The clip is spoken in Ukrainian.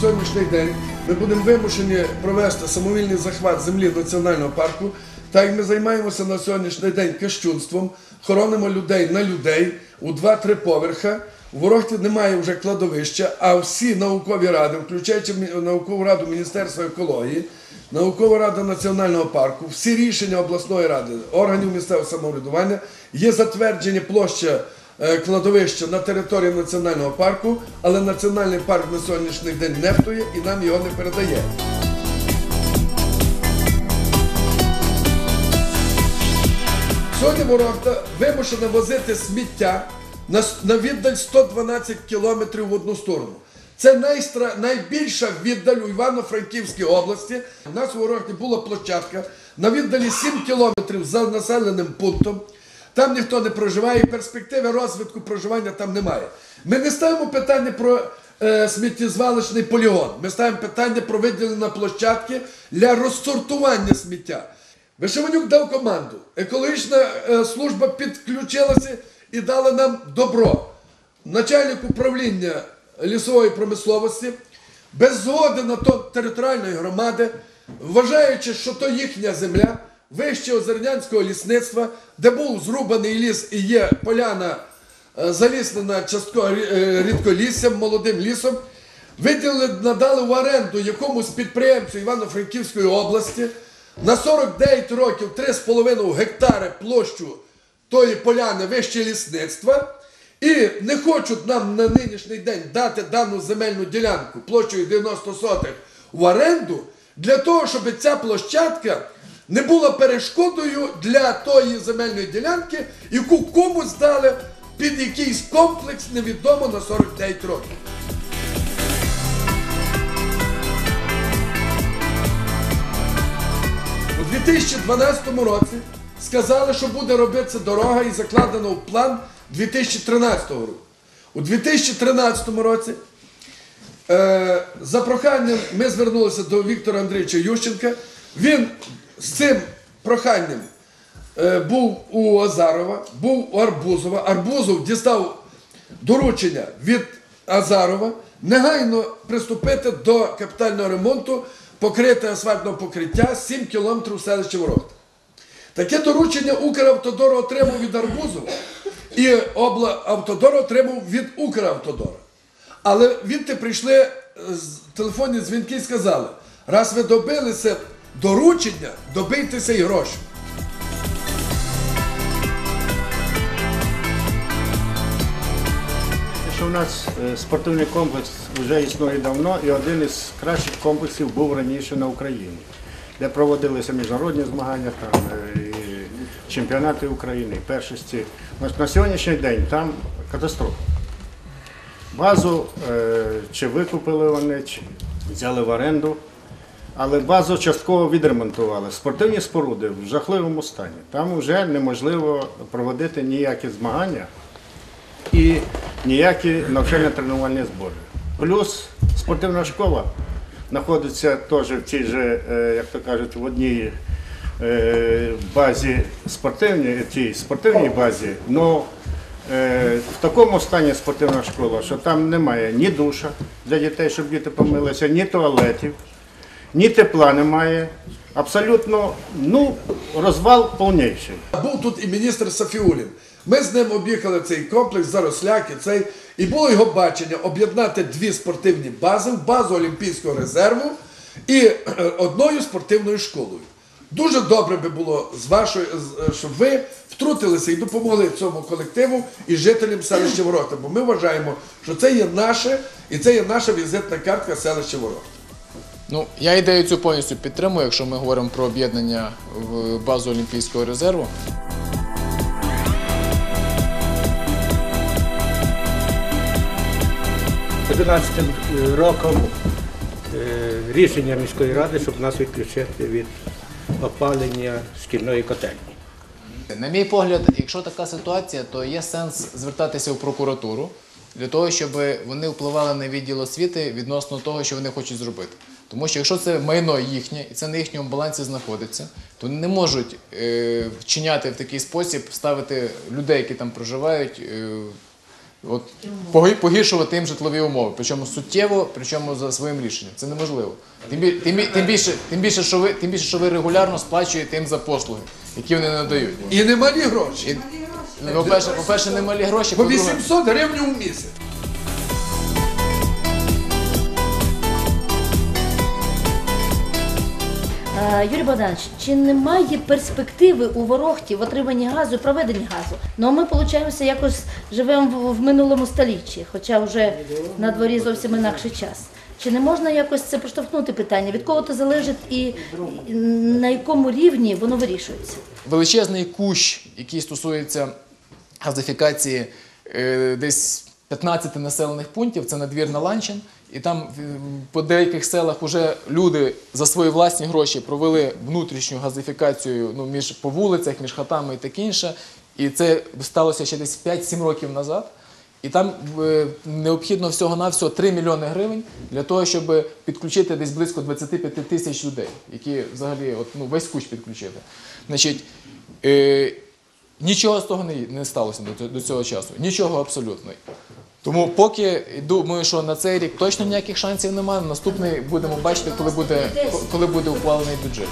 сьогоднішній день ми будемо вимушені провести самовільний захват землі національного парку. Так як ми займаємося на сьогоднішній день кощунством, хоронимо людей на людей у 2-3 поверха. У Ворохті немає вже кладовища, а всі наукові ради, включаючи наукову раду Міністерства екології, наукова рада національного парку, всі рішення обласної ради, органів місцевого самоврядування є затвердження площа е, кладовища на території національного парку, але національний парк на сьогоднішній день нехтує і нам його не передає. Сьогодні Ворохта вимушена возити сміття на віддаль 112 кілометрів в одну сторону. Це найстра... найбільша віддаль у Івано-Франківській області. У нас у Ворохті була площадка на віддалі 7 кілометрів за населеним пунктом. Там ніхто не проживає, і перспективи розвитку проживання там немає. Ми не ставимо питання про е, сміттєзвалищний полігон. Ми ставимо питання про виділення площадки для розсортування сміття. Вишиванюк дав команду. Екологічна е, служба підключилася і дала нам добро. Начальник управління лісової промисловості без згоди на то територіальної громади, вважаючи, що то їхня земля, вище озернянського лісництва, де був зрубаний ліс і є поляна е, заліснена частково е, рідколіссям, молодим лісом, виділили, надали в оренду якомусь підприємцю Івано-Франківської області на 49 років 3,5 гектари площу тої поляни вище лісництва. І не хочуть нам на нинішній день дати дану земельну ділянку площею 90 сотих в оренду для того, щоб ця площадка не була перешкодою для тої земельної ділянки, яку комусь дали під якийсь комплекс невідомо на 49 років. У 2012 році сказали, що буде робитися дорога і закладено в план 2013 року. У 2013 році е, за проханням ми звернулися до Віктора Андрійовича Ющенка. Він з цим проханням е, був у Азарова, був у Арбузова. Арбузов дістав доручення від Азарова негайно приступити до капітального ремонту, покрити асфальтного покриття 7 кілометрів селища Ворохта. Таке доручення Укравтодор отримав від Арбузова і облавтодор отримав від Укравтодора. Але відти прийшли е, з- телефонні дзвінки і сказали, раз ви добилися доручення, добийтеся і гроші. У нас е, спортивний комплекс вже існує давно, і один із кращих комплексів був раніше на Україні, де проводилися міжнародні змагання, там, е, і чемпіонати України, і першості. На сьогоднішній день там катастрофа. Базу е, чи викупили вони, чи взяли в оренду, але базу частково відремонтували. Спортивні споруди в жахливому стані. Там вже неможливо проводити ніякі змагання і ніякі навчально-тренувальні збори. Плюс спортивна школа знаходиться теж в цій же, е, як то кажуть, в одній е, базі спортивній, тій спортивній базі, але в такому стані спортивна школа, що там немає ні душа для дітей, щоб діти помилися, ні туалетів, ні тепла немає. Абсолютно ну, розвал повніший. Був тут і міністр Сафіулін. Ми з ним об'їхали цей комплекс, заросляки, цей, і було його бачення об'єднати дві спортивні бази базу Олімпійського резерву і е, одною спортивною школою. Дуже добре би було з вашої, е, щоб ви втрутилися і допомогли цьому колективу і жителям селища Ворота. Бо ми вважаємо, що це є наше і це є наша візитна картка селища Ворота. Ну, я ідею цю повністю підтримую, якщо ми говоримо про об'єднання в базу Олімпійського резерву. З 11 роком е, рішення міської ради, щоб нас відключити від опалення шкільної котельні. На мій погляд, якщо така ситуація, то є сенс звертатися в прокуратуру для того, щоб вони впливали на відділ освіти відносно того, що вони хочуть зробити. Тому що якщо це майно їхнє і це на їхньому балансі знаходиться, то вони не можуть е, вчиняти в такий спосіб, ставити людей, які там проживають, е, от, погіршувати їм житлові умови. Причому суттєво, причому за своїм рішенням. Це неможливо. Тим, бі- тим, бі- тим, більше, тим, більше, що ви, тим більше, що ви регулярно сплачуєте їм за послуги, які вони надають. І немалі гроші. І, ну, по-перше, по-перше, немалі гроші, По по-друге, 800 гривень у місяць. Е, Юрій Богданович, чи немає перспективи у Ворохті в отриманні газу і проведенні газу? Ну ми, виходить, якось живемо в, в минулому столітті, хоча вже на дворі зовсім інакший час. Чи не можна якось це поштовхнути питання? Від кого це залежить і, і на якому рівні воно вирішується? величезний кущ, який стосується газифікації е, десь 15 населених пунктів, це надвір на Ланчин. І там е, по деяких селах вже люди за свої власні гроші провели внутрішню газифікацію ну, між по вулицях, між хатами і таке інше. І це сталося ще десь 5-7 років назад. І там е, необхідно всього-навсього 3 мільйони гривень для того, щоб підключити десь близько 25 тисяч людей, які взагалі от, ну, весь кущ підключити. Значить, нічого з того не, не сталося до, до цього часу. Нічого абсолютно. Тому поки думаю, що на цей рік точно ніяких шансів немає. Наступний будемо бачити, коли буде, коли буде ухвалений бюджет.